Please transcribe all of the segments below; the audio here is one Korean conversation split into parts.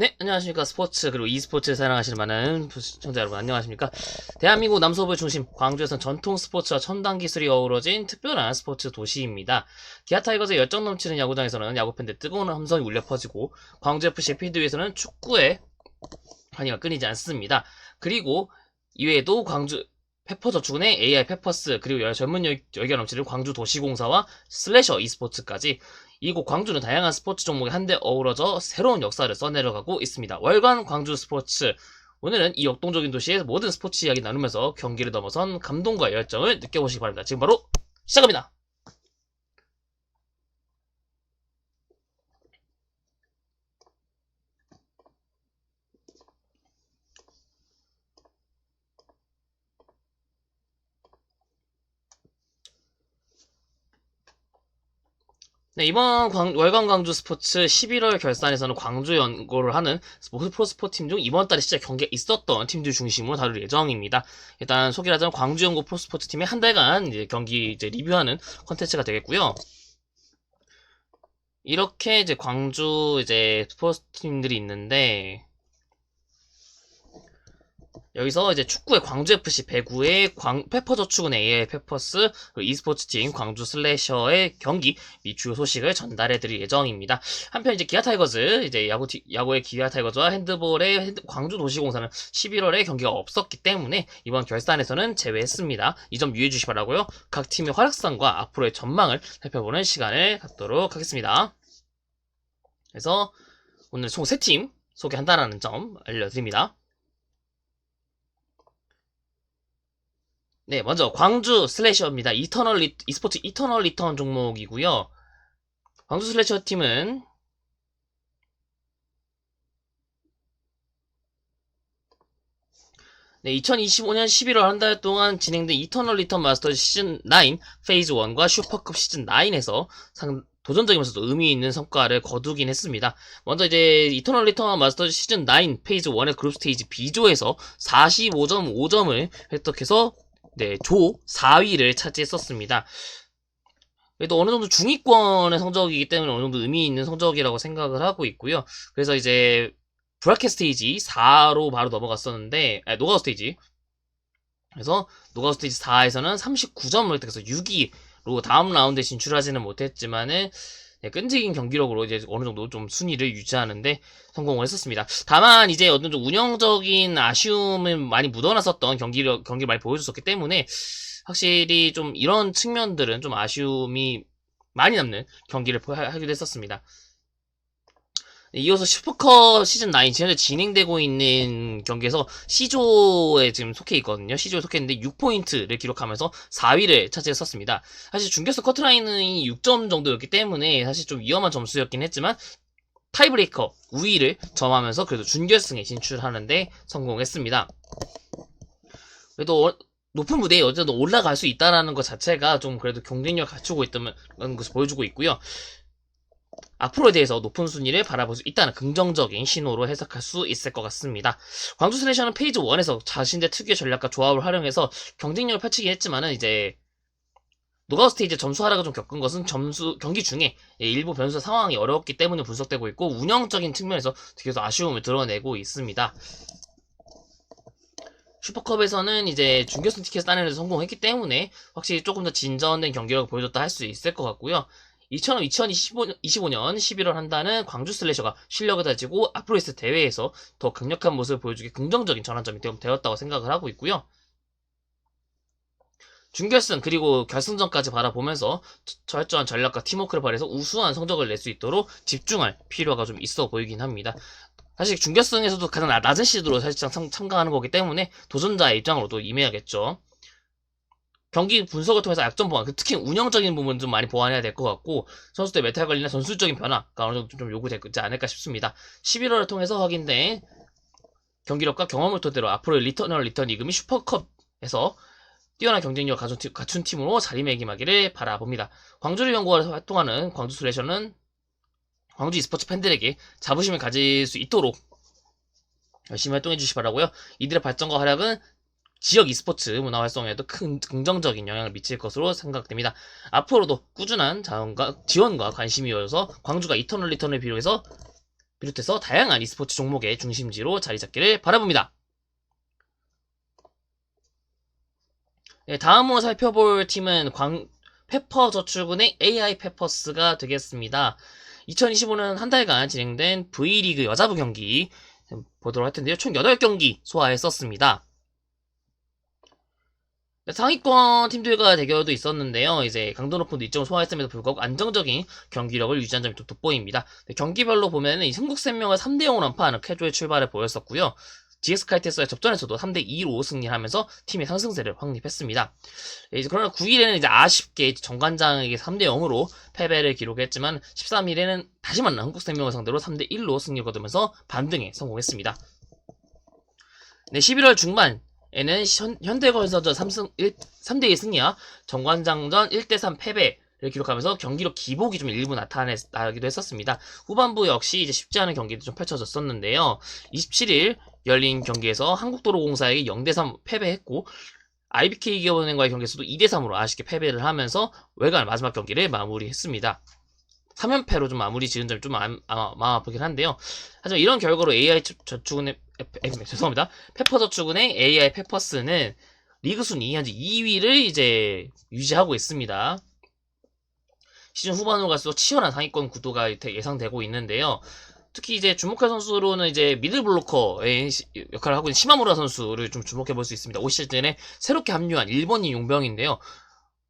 네, 안녕하십니까. 스포츠, 그리고 e스포츠를 사랑하시는 많은 시청자 여러분, 안녕하십니까. 대한민국 남서부의 중심, 광주에선 전통 스포츠와 첨단 기술이 어우러진 특별한 스포츠 도시입니다. 기아 타이거즈의 열정 넘치는 야구장에서는 야구 팬들 뜨거운 함성이 울려 퍼지고, 광주FC 필드 위에서는 축구의 환희가 끊이지 않습니다. 그리고, 이외에도 광주, 페퍼저축은의 AI 페퍼스, 그리고 여- 젊은 열- 열기 넘치는 광주 도시공사와 슬래셔 e스포츠까지 이곳 광주는 다양한 스포츠 종목이 한데 어우러져 새로운 역사를 써내려가고 있습니다. 월간 광주 스포츠. 오늘은 이 역동적인 도시의 모든 스포츠 이야기 나누면서 경기를 넘어선 감동과 열정을 느껴보시기 바랍니다. 지금 바로 시작합니다. 네, 이번 광- 월간 광주 스포츠 11월 결산에서는 광주 연고를 하는 스포츠 프로스포 팀 중 이번 달에 진짜 경기가 있었던 팀들 중심으로 다룰 예정입니다. 일단 소개를 하자면 광주 연고 프로스포츠 팀의 한 달간 이제 경기 이제 리뷰하는 컨텐츠가 되겠고요. 이렇게 이제 광주 이제 스포츠 팀들이 있는데 여기서 이제 축구의 광주FC 배구의 광, 페퍼저축은의 AI 페퍼스, e스포츠 팀 광주 슬래셔의 경기 및 주요 소식을 전달해 드릴 예정입니다. 한편 이제 기아 타이거즈, 이제 야구, 티- 야구의 기아 타이거즈와 핸드볼의 핸드- 광주 도시공사는 11월에 경기가 없었기 때문에 이번 결산에서는 제외했습니다. 이 점 유의해 주시 기 바라고요. 각 팀의 활약상과 앞으로의 전망을 살펴보는 시간을 갖도록 하겠습니다. 그래서 오늘 총 3팀 소개한다라는 점 알려드립니다. 네, 먼저 광주 슬래셔입니다. 이터널 리, e스포츠 이터널 리턴 종목이고요. 광주 슬래셔 팀은 네, 2025년 11월 한 달 동안 진행된 이터널 리턴 마스터즈 시즌 9 페이즈 1과 슈퍼컵 시즌 9에서 상, 도전적이면서도 의미 있는 성과를 거두긴 했습니다. 먼저 이제 이터널 리턴 마스터즈 시즌 9 페이즈 1의 그룹 스테이지 B조에서 45.5점을 획득해서 네, 조 4위를 차지했었습니다. 그래도 어느 정도 중위권의 성적이기 때문에 어느 정도 의미 있는 성적이라고 생각을 하고 있고요. 그래서 이제 브라켓 스테이지 4로 바로 넘어갔었는데, 아니, 노가우 스테이지. 그래서 노가우 스테이지 4에서는 39점을 획득해서 6위로 다음 라운드에 진출하지는 못했지만은 네, 끈질긴 경기력으로 이제 어느 정도 좀 순위를 유지하는데 성공을 했었습니다. 다만 이제 어떤 좀 운영적인 아쉬움을 많이 묻어놨었던 경기력 경기 를 많이 보여줬었기 때문에 확실히 좀 이런 측면들은 좀 아쉬움이 많이 남는 경기를 하기도 했었습니다. 네, 이어서 슈퍼컵 시즌 9 현재 진행되고 있는 경기에서 C조에 지금 속해 있거든요. C조에 속해 있는데 6포인트를 기록하면서 4위를 차지했었습니다. 사실 준결승 커트라인이 6점 정도였기 때문에 사실 좀 위험한 점수였긴 했지만 타이브레이커 우위를 점하면서 그래도 준결승에 진출하는데 성공했습니다. 그래도 어- 높은 무대에 어쨌든 올라갈 수 있다라는 것 자체가 좀 그래도 경쟁력을 갖추고 있다는 것을 보여주고 있고요. 앞으로에 대해서 높은 순위를 바라볼 수 있다는 긍정적인 신호로 해석할 수 있을 것 같습니다. 광주 슬래셔는 페이지 1에서 자신의 특유의 전략과 조합을 활용해서 경쟁력을 펼치긴 했지만은 이제 노가우 스테이지 점수 하락을 좀 겪은 것은 점수 경기 중에 일부 변수 상황이 어려웠기 때문에 분석되고 있고 운영적인 측면에서 계속 아쉬움을 드러내고 있습니다. 슈퍼컵에서는 이제 준결승 티켓 따내는 데 성공했기 때문에 확실히 조금 더 진전된 경기력을 보여줬다 할 수 있을 것 같고요. 2000, 2025년, 25년 11월 한 달은 광주 슬래셔가 실력을 다지고 앞으로 있을 대회에서 더 강력한 모습을 보여주기 긍정적인 전환점이 되었- 되었다고 생각을 하고 있고요. 준결승 그리고 결승전까지 바라보면서 처- 철저한 전략과 팀워크를 발휘해서 우수한 성적을 낼 수 있도록 집중할 필요가 좀 있어 보이긴 합니다. 사실 준결승에서도 가장 나- 낮은 시드로 사실상 참- 참가하는 거기 때문에 도전자의 입장으로도 임해야겠죠. 경기 분석을 통해서 약점 보완, 그 특히 운영적인 부분 좀 많이 보완해야 될 것 같고 선수들의 메탈 관리나 전술적인 변화가 어느 정도 좀 요구되지 않을까 싶습니다. 11월을 통해서 확인된 경기력과 경험을 토대로 앞으로 리터널 리턴 이금이 슈퍼컵에서 뛰어난 경쟁력 갖춘, 팀- 갖춘 팀으로 자리매김하기를 바라봅니다. 광주를 연구하러 활동하는 광주 슬래셔는 광주 e스포츠 팬들에게 자부심을 가질 수 있도록 열심히 활동해 주시 기 바라고요. 이들의 발전과 활약은 지역 e스포츠 문화 활성에도 큰 긍정적인 영향을 미칠 것으로 생각됩니다. 앞으로도 꾸준한 자원과 지원과 관심이 이어서 광주가 이터널 리턴을 비롯해서 비롯해서 다양한 e스포츠 종목의 중심지로 자리 잡기를 바라봅니다. 네, 다음으로 살펴볼 팀은 광, 페퍼저축은행 AI 페퍼스가 되겠습니다. 2025년 한 달간 진행된 V리그 여자부 경기 보도록 할 텐데요. 총 8경기 소화했었습니다. 네, 상위권 팀들과 대결도 있었는데요. 이제 강도 높은 뒷점을 소화했음에도 불구하고 안정적인 경기력을 유지한 점이 좀 돋보입니다. 네, 경기별로 보면은 이 흥국생명을 3대0으로 안파하는 쾌조의 출발을 보였었고요. GS 카이테스와의 접전에서도 3대 2로 승리하면서 팀의 상승세를 확립했습니다. 네, 이제 그러나 9일에는 이제 아쉽게 정관장에게 3대 0으로 패배를 기록했지만 13일에는 다시 만난 한국생명을 상대로 3대 1로 승리를 거두면서 반등에 성공했습니다. 네, 11월 중반 에는 현, 현대건설전 3승 1, 3대2 승리와 정관장전 1대3 패배 를 기록하면서 경기력 기복이 좀 일부 나타나기도 했었습니다. 후반부 역시 이제 쉽지 않은 경기도 좀 펼쳐졌었는데요. 27일 열린 경기에서 한국도로공사에게 0대3 패배했고 IBK 기업은행과의 경기에서도 2대3으로 아쉽게 패배를 하면서 외관 마지막 경기를 마무리했습니다. 3연패로 좀 마무리 지은 점이 좀 마음, 아, 마음 아프긴 한데요. 하지만 이런 결과로 AI 저축은행, 죄송합니다. 페퍼저축은행 AI 페퍼스는 리그 순위 현재 2위를 이제 유지하고 있습니다. 시즌 후반으로 갈수록 치열한 상위권 구도가 예상되고 있는데요. 특히 이제 주목할 선수로는 이제 미들 블로커의 시- 역할을 하고 있는 시마무라 선수를 좀 주목해 볼 수 있습니다. 올 시즌에 새롭게 합류한 일본인 용병인데요.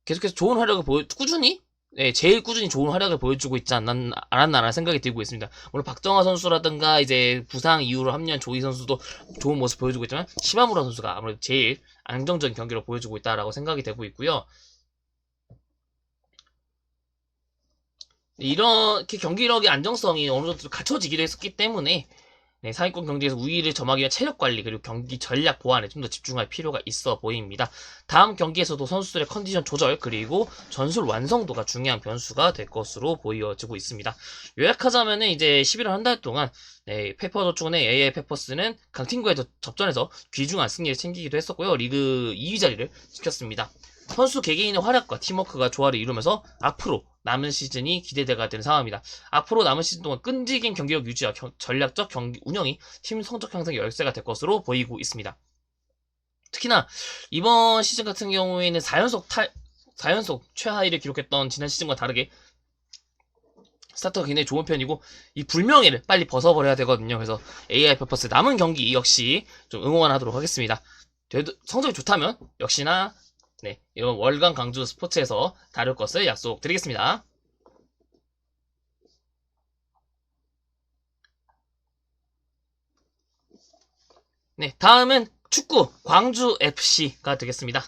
계속해서 좋은 활약을 보여 꾸준히 네, 제일 꾸준히 좋은 활약을 보여주고 있지 않았, 않았나라는 생각이 들고 있습니다. 물론 박정화 선수라든가 이제 부상 이후로 합류한 조이 선수도 좋은 모습 보여주고 있지만 시마무라 선수가 아무래도 제일 안정적인 경기를 보여주고 있다라고 생각이 되고 있고요. 이렇게 경기력의 안정성이 어느 정도 좀 갖춰지기도 했었기 때문에 네, 상위권 경기에서 우위를 점하기 위한 체력 관리 그리고 경기 전략 보완에 좀 더 집중할 필요가 있어 보입니다. 다음 경기에서도 선수들의 컨디션 조절 그리고 전술 완성도가 중요한 변수가 될 것으로 보여지고 있습니다. 요약하자면은 이제 11월 한 달 동안 네, 페퍼저축은의 AI 페퍼스는 강팀과의 저- 접전에서 귀중한 승리를 챙기기도 했었고요. 리그 2위 자리를 지켰습니다. 선수 개개인의 활약과 팀워크가 조화를 이루면서 앞으로 남은 시즌이 기대되가 되는 상황입니다. 앞으로 남은 시즌 동안 끈질긴 경기력 유지와 경- 전략적 경기 운영이 팀 성적 향상의 열쇠가 될 것으로 보이고 있습니다. 특히나 이번 시즌 같은 경우에는 4연속 탈 4연속 최하위를 기록했던 지난 시즌과 다르게 스타트가 굉장히 좋은 편이고 이 불명예를 빨리 벗어버려야 되거든요. 그래서 AI 퍼포스 남은 경기 역시 좀 응원하도록 하겠습니다. 성적이 좋다면 역시나 네, 이번 월간 강주 스포츠에서 다룰 것을 약속드리겠습니다. 네, 다음은 축구 광주 FC가 되겠습니다.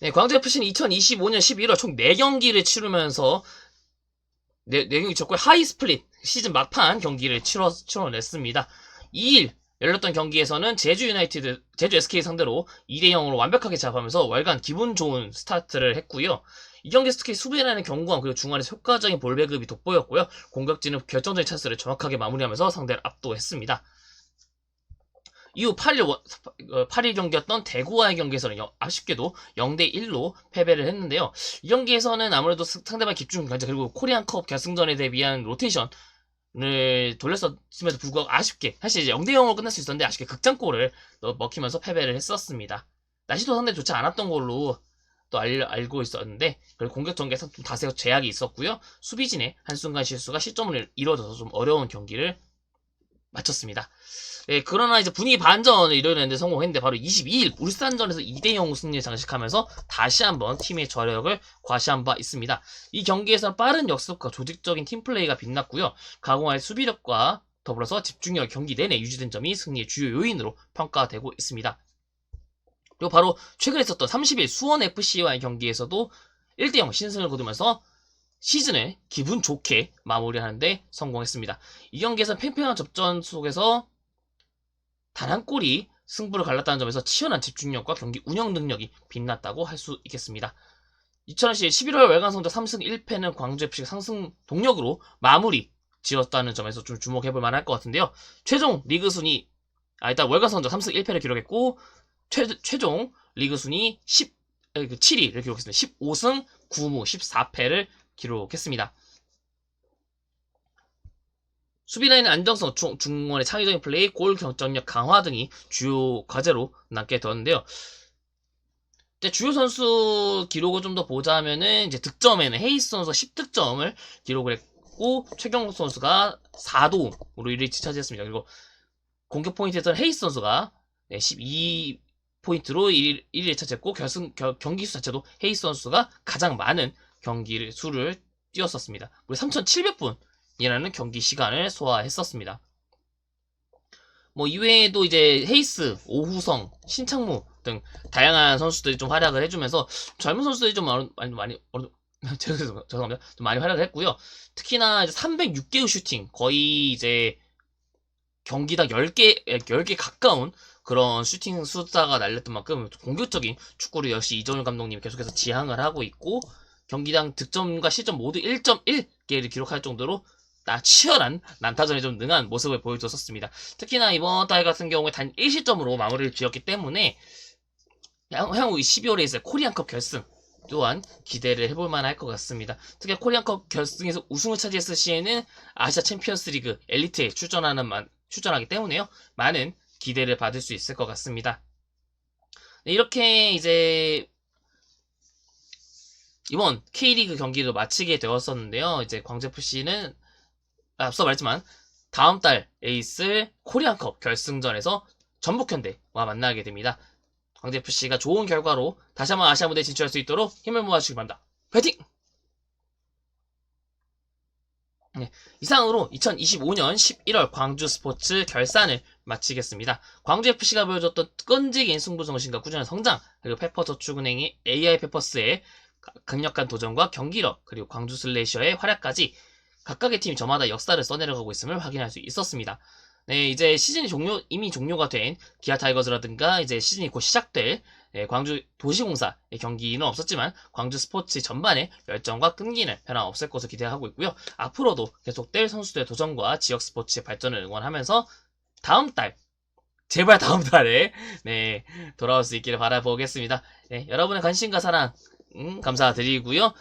네, 광주 FC는 2025년 11월 총 4경기를 치르면서 네, 4경기 쳤고요. 하이 스플릿 시즌 막판 경기를 치러, 치러냈습니다. 2일 열렸던 경기에서는 제주 유나이티드, 제주 SK 상대로 2대 0으로 완벽하게 잡으면서 월간 기분 좋은 스타트를 했고요. 이 경기에서 특히 수비라는 경고함 그리고 중간에서 효과적인 볼 배급이 돋보였고요. 공격진은 결정적인 찬스를 정확하게 마무리하면서 상대를 압도했습니다. 이후 8일, 원- 어, 8일 경기였던 대구와의 경기에서는 여- 아쉽게도 0대1로 패배를 했는데요. 이 경기에서는 아무래도 스- 상대방 집중 관제 그리고 코리안컵 결승전에 대비한 로테이션 을 돌렸었음에도 불구하고 아쉽게 사실 이제 0대 0으로 끝날 수 있었는데 아쉽게 극장골을 넣- 먹히면서 패배를 했었습니다. 날씨도 상당히 좋지 않았던 걸로 또 알, 알고 있었는데 그리고 공격 전개에서 좀 다소 제약이 있었고요. 수비진의 한순간 실수가 실점을 이뤄져서 좀 어려운 경기를 마쳤습니다. 예, 그러나 이제 분위기 반전을 이뤄내는데 성공했는데 바로 22일 울산전에서 2대0 승리를 장식하면서 다시 한번 팀의 저력을 과시한 바 있습니다. 이 경기에서는 빠른 역습과 조직적인 팀플레이가 빛났고요. 가공할 수비력과 더불어서 집중력 경기 내내 유지된 점이 승리의 주요 요인으로 평가되고 있습니다. 그리고 바로 최근에 있었던 30일 수원FC와의 경기에서도 1대0 신승을 거두면서 시즌을 기분 좋게 마무리하는데 성공했습니다. 이 경기에서 팽팽한 접전 속에서 단 한 골이 승부를 갈랐다는 점에서 치열한 집중력과 경기 운영 능력이 빛났다고 할 수 있겠습니다. 2010 11월 월간 성적 3승 1패는 광주 FC가 상승 동력으로 마무리 지었다는 점에서 좀 주목해 볼 만할 것 같은데요. 최종 리그 순위, 아, 일단 월간 성적 3승 1패를 기록했고, 최, 최종 리그 순위 10, 7위를 기록했습니다. 15승 9무 14패를 기록했습니다. 수비 라인의 안정성, 중, 중원의 창의적인 플레이, 골 경쟁력 강화 등이 주요 과제로 남게 되었는데요. 주요 선수 기록을 좀 더 보자면은 이제 득점에는 헤이스 선수가 10득점을 기록을 했고 최경록 선수가 4도움으로 1위 차지했습니다. 그리고 공격 포인트에서는 헤이스 선수가 12 포인트로 1, 1위를 차지했고 결승 겨- 경기 수 자체도 헤이스 선수가 가장 많은 경기 수를 뛰었었습니다. 무려 3,700분이라는 경기 시간을 소화했었습니다. 뭐 이외에도 이제 헤이스, 오후성, 신창무 등 다양한 선수들이 좀 활약을 해주면서 젊은 선수들이 좀 많이 많이 죄송합니다. 좀 많이 활약을 했고요. 특히나 이제 306개의 슈팅 거의 이제 경기당 10개 10개 가까운 그런 슈팅 숫자가 날렸던 만큼 공격적인 축구를 역시 이정현 감독님이 계속해서 지향을 하고 있고 경기당 득점과 실점 모두 1.1개를 기록할 정도로 나 치열한 난타전에 좀 능한 모습을 보여줬었습니다. 특히나 이번 달 같은 경우에 단 1실점으로 마무리를 지었기 때문에 향- 향후 12월에 있을 코리안컵 결승 또한 기대를 해볼 만할 것 같습니다. 특히 코리안컵 결승에서 우승을 차지했을 시에는 아시아 챔피언스 리그 엘리트에 출전하는 만- 출전하기 때문에요. 많은 기대를 받을 수 있을 것 같습니다. 네, 이렇게 이제 이번 K리그 경기도 마치게 되었었는데요. 이제 광주FC는 앞서 말했지만 다음 달에 있을 코리안컵 결승전에서 전북현대와 만나게 됩니다. 광주FC가 좋은 결과로 다시 한번 아시아 무대에 진출할 수 있도록 힘을 모아주시기 바랍니다. 파이팅! 네, 이상으로 2025년 11월 광주 스포츠 결산을 마치겠습니다. 광주FC가 보여줬던 끈질긴 승부 정신과 꾸준한 성장, 그리고 페퍼저축은행의 AI 페퍼스의 가- 강력한 도전과 경기력, 그리고 광주 슬래셔의 활약까지 각각의 팀이 저마다 역사를 써내려가고 있음을 확인할 수 있었습니다. 네, 이제 시즌이 종료, 이미 종료가 된 기아 타이거즈라든가 이제 시즌이 곧 시작될 네, 광주 도시공사의 경기는 없었지만 광주 스포츠 전반의 열정과 끈기는 변함없을 것으로 기대하고 있고요. 앞으로도 계속될 선수들의 도전과 지역 스포츠의 발전을 응원하면서 다음 달 제발 다음 달에 네 돌아올 수 있기를 바라보겠습니다. 네, 여러분의 관심과 사랑 음, 감사드리고요.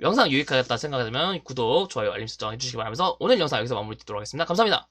영상 유익하겠다 생각되면 구독, 좋아요, 알림 설정 해주시기 바라면서 오늘 영상 여기서 마무리 짓도록 하겠습니다. 감사합니다.